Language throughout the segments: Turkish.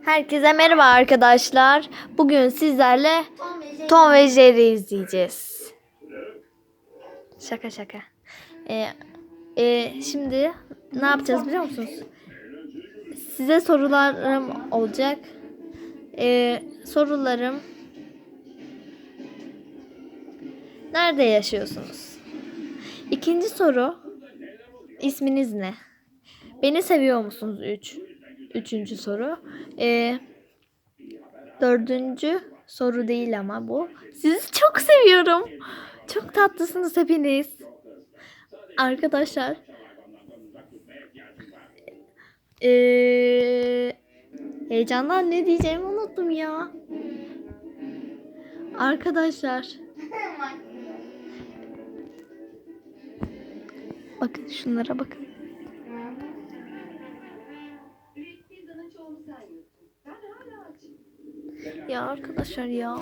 Herkese merhaba arkadaşlar. Bugün sizlerle Tom ve Jerry izleyeceğiz. Şaka şaka. Ee, e, şimdi ne yapacağız biliyor musunuz? Size sorularım olacak. Ee, sorularım Nerede yaşıyorsunuz? İkinci soru isminiz ne? Beni seviyor musunuz? 3. Üçüncü soru. Ee, dördüncü soru değil ama bu. Sizi çok seviyorum. Çok tatlısınız hepiniz. Arkadaşlar. Ee, heyecandan ne diyeceğimi unuttum ya. Arkadaşlar. Bakın şunlara bakın. Ya arkadaşlar ya.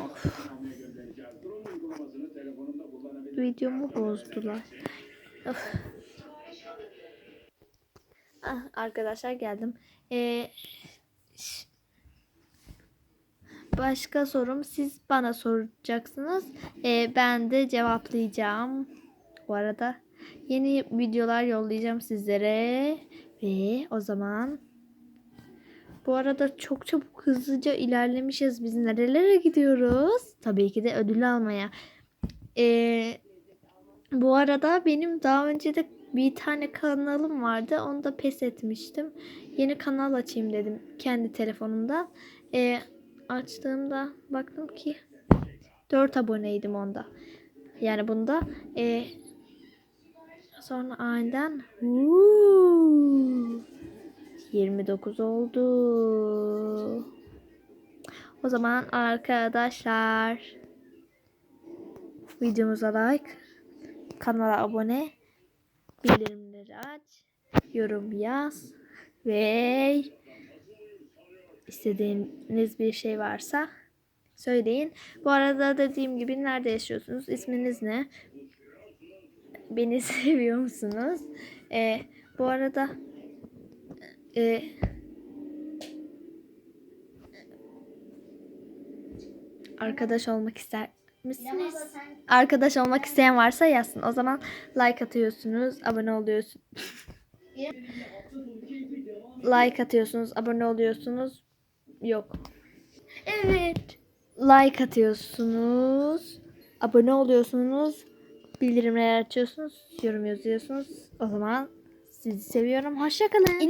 Videomu bozdular. Ah, arkadaşlar geldim. Ee, başka sorum siz bana soracaksınız. Ee, ben de cevaplayacağım. Bu arada yeni videolar yollayacağım sizlere. Ve o zaman bu arada çok çabuk hızlıca ilerlemişiz. Biz nerelere gidiyoruz? Tabii ki de ödül almaya. Ee, bu arada benim daha önce de bir tane kanalım vardı. Onu da pes etmiştim. Yeni kanal açayım dedim kendi telefonumdan. Ee, açtığımda baktım ki 4 aboneydim onda. Yani bunda. Ee, sonra aniden Uuu, 29 oldu. O zaman arkadaşlar videomuza like, kanala abone, bildirimleri aç, yorum yaz ve istediğiniz bir şey varsa söyleyin. Bu arada dediğim gibi nerede yaşıyorsunuz? İsminiz ne? Beni seviyor musunuz? Ee, bu arada e, arkadaş olmak ister misiniz? Arkadaş olmak isteyen varsa yazsın. O zaman like atıyorsunuz, abone oluyorsunuz. like atıyorsunuz, abone oluyorsunuz. Yok. Evet. Like atıyorsunuz, abone oluyorsunuz, bildirimleri açıyorsunuz, yorum yazıyorsunuz. O zaman sizi seviyorum. Hoşçakalın.